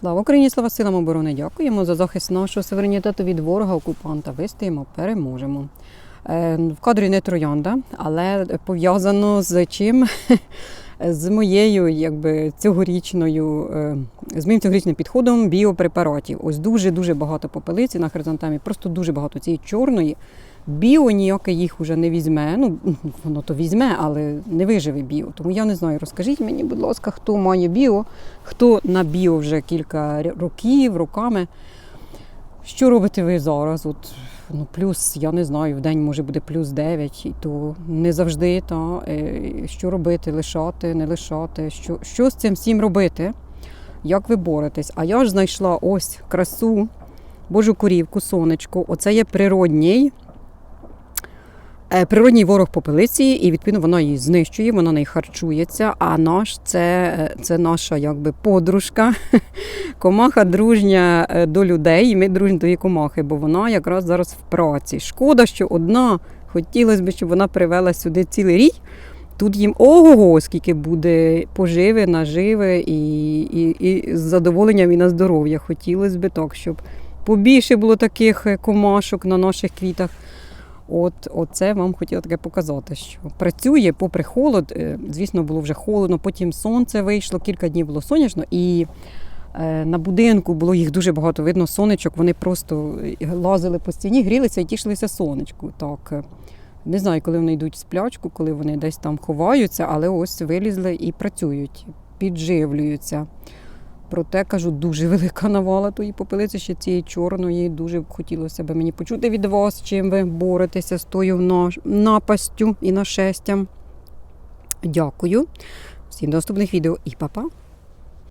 Слава Україні, слава силам оборони! Дякуємо за захист нашого суверенітету від ворога окупанта. Вистоїмо, переможемо. Е, В кадрі не троянда, але пов'язано з чим? З моєю якби, цьогорічною, е, з моїм цьогорічним підходом біопрепаратів. Ось дуже-дуже багато попелиці на хризантемі, просто дуже багато цієї чорної. Біо ніяке їх уже не візьме. Ну, воно то візьме, але не виживе біо. Тому я не знаю. Розкажіть мені, будь ласка, хто має біо, хто на біо вже кілька років, роками. Що робите ви зараз? От, ну, плюс, я не знаю, в день може буде плюс 9, і то не завжди. Та, е, що робити, лишати, не лишати, що, що з цим всім робити? Як ви боретесь? А я ж знайшла ось красу, божу корівку, сонечко. Оце є природній. Е, Природній ворог попелиці, і відповідно вона її знищує, вона неї харчується. А наш це, е, це наша якби подружка, комаха дружня е, до людей, і ми дружні до її комахи, бо вона якраз зараз в праці. Шкода, що одна. Хотілося б, щоб вона привела сюди цілий рій. Тут їм ого, скільки буде поживи, наживи і, і, і з задоволенням і на здоров'я. Хотілося б так, щоб побільше було таких комашок на наших квітах. От оце вам хотіла таке показати, що працює попри холод. Е, Звісно, було вже холодно, потім сонце вийшло, кілька днів було сонячно, і е, на будинку було їх дуже багато видно сонечок. Вони просто е, лазили по стіні, грілися і тішилися сонечку. Так. Не знаю, коли вони йдуть в сплячку, коли вони десь там ховаються, але ось вилізли і працюють, підживлюються. Проте кажу, дуже велика навала тої попелиці, ще цієї чорної. Дуже б хотілося б мені почути від вас, чим ви боретеся з тою напастю і нашестям. Дякую. Всім до наступних відео і па-па!